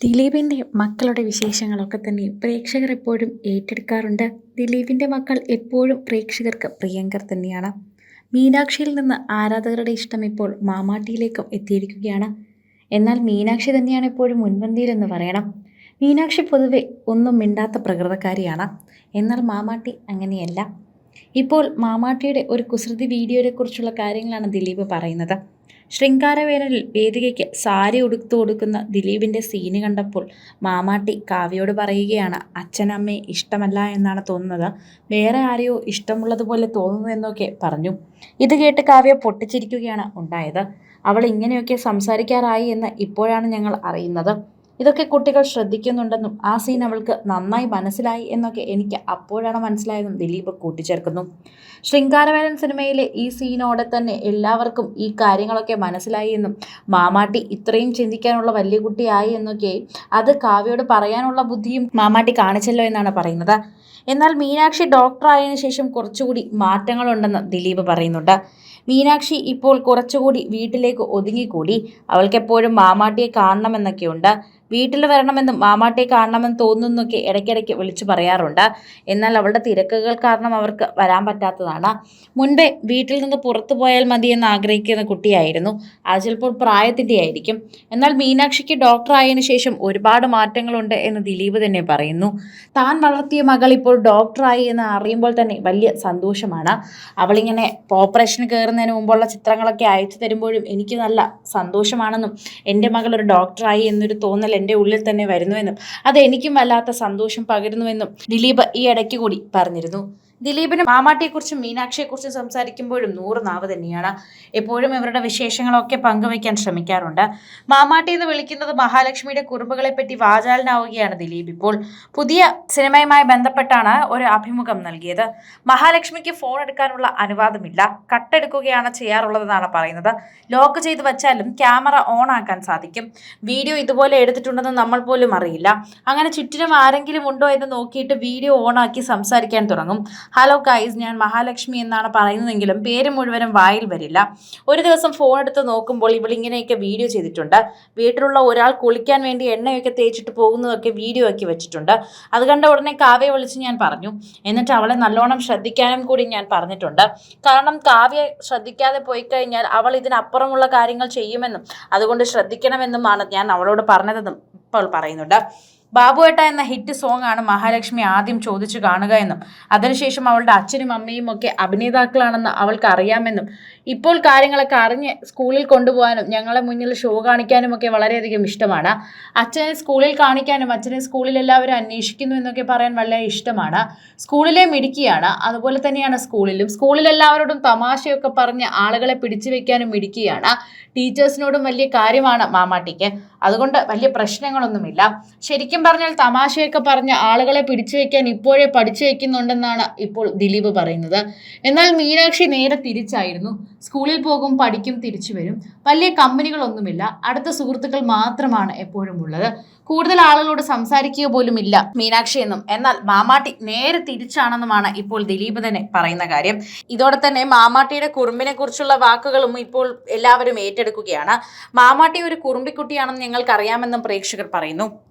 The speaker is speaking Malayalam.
ദിലീപിന്റെ മക്കളുടെ വിശേഷങ്ങളൊക്കെ തന്നെ പ്രേക്ഷകർ എപ്പോഴും ഏറ്റെടുക്കാറുണ്ട്. ദിലീപിന്റെ മക്കൾ എപ്പോഴും പ്രേക്ഷകർക്ക് പ്രിയങ്കർ തന്നെയാണ്. മീനാക്ഷിയിൽ നിന്ന് ആരാധകരുടെ ഇഷ്ടം ഇപ്പോൾ മാമാട്ടിയിലേക്കും എത്തിയിരിക്കുകയാണ്. എന്നാൽ മീനാക്ഷി തന്നെയാണ് എപ്പോഴും മുൻപന്തിയിലെന്ന് പറയണം. മീനാക്ഷി പൊതുവെ ഒന്നും മിണ്ടാത്ത പ്രകൃതക്കാരിയാണ്. എന്നാൽ മാമാട്ടി അങ്ങനെയല്ല. ഇപ്പോൾ മാമാട്ടിയുടെ ഒരു കുസൃതി വീഡിയോയെക്കുറിച്ചുള്ള കാര്യങ്ങളാണ് ദിലീപ് പറയുന്നത്. ശൃംഗാരവേലനിൽ വേദികയ്ക്ക് സാരി ഉടുത്തു കൊടുക്കുന്ന ദിലീപിന്റെ സീന് കണ്ടപ്പോൾ മാമാട്ടി കാവ്യയോട് പറയുകയാണ് അച്ഛനമ്മയെ ഇഷ്ടമല്ല എന്നാണ് തോന്നുന്നത്. വേറെ ആരെയോ ഇഷ്ടമുള്ളതുപോലെ തോന്നുന്നു എന്നൊക്കെ പറഞ്ഞു. ഇത് കേട്ട് കാവ്യ പൊട്ടിച്ചിരിക്കുകയാണ് ഉണ്ടായത്. അവൾ ഇങ്ങനെയൊക്കെ സംസാരിക്കാറായി എന്ന് ഇപ്പോഴാണ് ഞങ്ങൾ അറിയുന്നത്. ഇതൊക്കെ കുട്ടികൾ ശ്രദ്ധിക്കുന്നുണ്ടെന്നും ആ സീൻ അവൾക്ക് നന്നായി മനസ്സിലായി എന്നൊക്കെ എനിക്ക് അപ്പോഴാണ് മനസ്സിലായതെന്നും ദിലീപ് കൂട്ടിച്ചേർക്കുന്നു. ശൃംഗാരവേലൻ സിനിമയിലെ ഈ സീനോടെ തന്നെ എല്ലാവർക്കും ഈ കാര്യങ്ങളൊക്കെ മനസ്സിലായി എന്നും മാമാട്ടി ഇത്രയും ചിന്തിക്കാനുള്ള വലിയ കുട്ടിയായി എന്നൊക്കെ അത് കാവ്യയോട് പറയാനുള്ള ബുദ്ധിയും മാമാട്ടി കാണിച്ചല്ലോ എന്നാണ് പറയുന്നത്. എന്നാൽ മീനാക്ഷി ഡോക്ടറായതിനു ശേഷം കുറച്ചുകൂടി മാറ്റങ്ങളുണ്ടെന്ന് ദിലീപ് പറയുന്നുണ്ട്. മീനാക്ഷി ഇപ്പോൾ കുറച്ചുകൂടി വീട്ടിലേക്ക് ഒതുങ്ങിക്കൂടി. അവൾക്കെപ്പോഴും മാമാട്ടിയെ കാണണമെന്നൊക്കെയുണ്ട്. വീട്ടിൽ വരണമെന്നും മാമാട്ടിയെ കാണണമെന്ന് തോന്നുന്നൊക്കെ ഇടയ്ക്കിടയ്ക്ക് വിളിച്ചു പറയാറുണ്ട്. എന്നാൽ അവളുടെ തിരക്കുകൾ കാരണം അവർക്ക് വരാൻ പറ്റാത്തതാണ്. മുൻപേ വീട്ടിൽ നിന്ന് പുറത്തു പോയാൽ മതിയെന്ന് ആഗ്രഹിക്കുന്ന കുട്ടിയായിരുന്നു. അത് ചിലപ്പോൾ പ്രായത്തിന്റെ ആയിരിക്കും എന്നാൽ മീനാക്ഷിക്ക് ഡോക്ടറായതിനു ശേഷം ഒരുപാട് മാറ്റങ്ങളുണ്ട് എന്ന് ദിലീപ് തന്നെ പറയുന്നു. താൻ വളർത്തിയ മകൾ ഇപ്പോൾ ഡോക്ടറായി എന്ന് അറിയുമ്പോൾ തന്നെ വലിയ സന്തോഷമാണ്. അവളിങ്ങനെ ഓപ്പറേഷൻ കയറുന്നതിന് മുമ്പുള്ള ചിത്രങ്ങളൊക്കെ അയച്ചു തരുമ്പോഴും എനിക്ക് നല്ല സന്തോഷമാണെന്നും എന്റെ മകൾ ഒരു ഡോക്ടറായി എന്നൊരു തോന്നൽ എന്റെ ഉള്ളിൽ തന്നെ വരുന്നുവെന്നും അത് എനിക്കും വല്ലാത്ത സന്തോഷം പകരുന്നുവെന്നും ദിലീപ് ഈ ഇടയ്ക്ക് കൂടി പറഞ്ഞിരുന്നു. ദിലീപിന് മാമാട്ടിയെക്കുറിച്ചും മീനാക്ഷിയെക്കുറിച്ചും സംസാരിക്കുമ്പോഴും നൂറ് നാവ് തന്നെയാണ്. എപ്പോഴും ഇവരുടെ വിശേഷങ്ങളൊക്കെ പങ്കുവയ്ക്കാൻ ശ്രമിക്കാറുണ്ട്. മാമാട്ടി എന്ന് വിളിക്കുന്നത് മഹാലക്ഷ്മിയുടെ കുറുമ്പുകളെ പറ്റി വാചാലനാവുകയാണ് ദിലീപ് ഇപ്പോൾ. പുതിയ സിനിമയുമായി ബന്ധപ്പെട്ടാണ് ഒരു അഭിമുഖം നൽകിയത്. മഹാലക്ഷ്മിക്ക് ഫോൺ എടുക്കാനുള്ള അനുവാദമില്ല. കട്ടെടുക്കുകയാണ് ചെയ്യാറുള്ളതെന്നാണ് പറയുന്നത്. ലോക്ക് ചെയ്ത് വച്ചാലും ക്യാമറ ഓൺ ആക്കാൻ സാധിക്കും. വീഡിയോ ഇതുപോലെ എടുത്തിട്ടുണ്ടെന്ന് നമ്മൾ പോലും അറിയില്ല. അങ്ങനെ ചുറ്റിനും ആരെങ്കിലും ഉണ്ടോ എന്ന് നോക്കിയിട്ട് വീഡിയോ ഓൺ ആക്കി സംസാരിക്കാൻ തുടങ്ങും. ഹലോ ഗൈസ് ഞാൻ മഹാലക്ഷ്മി എന്നാണ് പറയുന്നതെങ്കിലും പേര് മുഴുവനും വായിൽ വരില്ല. ഒരു ദിവസം ഫോൺ എടുത്ത് നോക്കുമ്പോൾ ഇവളിങ്ങനെയൊക്കെ വീഡിയോ ചെയ്തിട്ടുണ്ട്. വീട്ടിലുള്ള ഒരാൾ കുളിക്കാൻ വേണ്ടി എണ്ണയൊക്കെ തേച്ചിട്ട് പോകുന്നതൊക്കെ വീഡിയോ ആക്കി വെച്ചിട്ടുണ്ട്. അത് കണ്ട ഉടനെ കാവ്യ വിളിച്ച് ഞാൻ പറഞ്ഞു. എന്നിട്ട് അവളെ നല്ലോണം ശ്രദ്ധിക്കാനും കൂടി ഞാൻ പറഞ്ഞിട്ടുണ്ട്. കാരണം കാവ്യ ശ്രദ്ധിക്കാതെ പോയി കഴിഞ്ഞാൽ അവൾ ഇതിനപ്പുറമുള്ള കാര്യങ്ങൾ ചെയ്യുമെന്നും അതുകൊണ്ട് ശ്രദ്ധിക്കണമെന്നുമാണ് ഞാൻ അവളോട് പറഞ്ഞതെന്നും ഇപ്പോൾ പറയുന്നുണ്ട്. ബാബുവേട്ട എന്ന ഹിറ്റ് സോങ് ആണ് മഹാലക്ഷ്മി ആദ്യം ചോദിച്ചു കാണുക എന്നും. അതിനുശേഷം അവളുടെ അച്ഛനും അമ്മയും ഒക്കെ അഭിനേതാക്കളാണെന്ന് അവൾക്ക് അറിയാമെന്നും. ഇപ്പോൾ കാര്യങ്ങളൊക്കെ അറിഞ്ഞ് സ്കൂളിൽ കൊണ്ടുപോകാനും ഞങ്ങളെ മുന്നിൽ ഷോ കാണിക്കാനും ഒക്കെ വളരെയധികം ഇഷ്ടമാണ്. അച്ഛനെ സ്കൂളിൽ കാണിക്കാനും അച്ഛനെ സ്കൂളിൽ എല്ലാവരും അന്വേഷിക്കുന്നു എന്നൊക്കെ പറയാൻ വളരെ ഇഷ്ടമാണ്. സ്കൂളിലെ മിടുക്കിയാണ്. അതുപോലെ തന്നെയാണ് സ്കൂളിലും. സ്കൂളിൽ എല്ലാവരോടും തമാശയൊക്കെ പറഞ്ഞ് ആളുകളെ പിടിച്ചു വെക്കാനും മിടുക്കിയാണ്. ടീച്ചേഴ്സിനോടും വലിയ കാര്യമാണ് മാമാട്ടിക്ക്. അതുകൊണ്ട് വലിയ പ്രശ്നങ്ങളൊന്നുമില്ല. ശരിക്കും പറഞ്ഞാൽ തമാശയൊക്കെ പറഞ്ഞ് ആളുകളെ പിടിച്ചു വെക്കാൻ ഇപ്പോഴേ പഠിച്ചു വെക്കുന്നുണ്ടെന്നാണ് ഇപ്പോൾ ദിലീപ് പറയുന്നത്. എന്നാൽ മീനാക്ഷി നേരെ തിരിച്ചായിരുന്നു. സ്കൂളിൽ പോകും പഠിക്കും തിരിച്ചു വരും. വലിയ കമ്പനികളൊന്നുമില്ല. അടുത്ത സുഹൃത്തുക്കൾ മാത്രമാണ് എപ്പോഴും ഉള്ളത്. കൂടുതൽ ആളുകളോട് സംസാരിക്കുക പോലും ഇല്ല മീനാക്ഷി എന്നും. എന്നാൽ മാമാട്ടി നേരെ തിരിച്ചാണെന്നുമാണ് ഇപ്പോൾ ദിലീപ് തന്നെ പറയുന്ന കാര്യം. ഇതോടെ തന്നെ മാമാട്ടിയുടെ കുറുമ്പിനെ കുറിച്ചുള്ള വാക്കുകളും ഇപ്പോൾ എല്ലാവരും ഏറ്റെടുക്കുകയാണ്. മാമാട്ടി ഒരു കുറുമ്പിക്കുട്ടിയാണെന്ന് ഞങ്ങൾക്കറിയാമെന്നും പ്രേക്ഷകർ പറയുന്നു.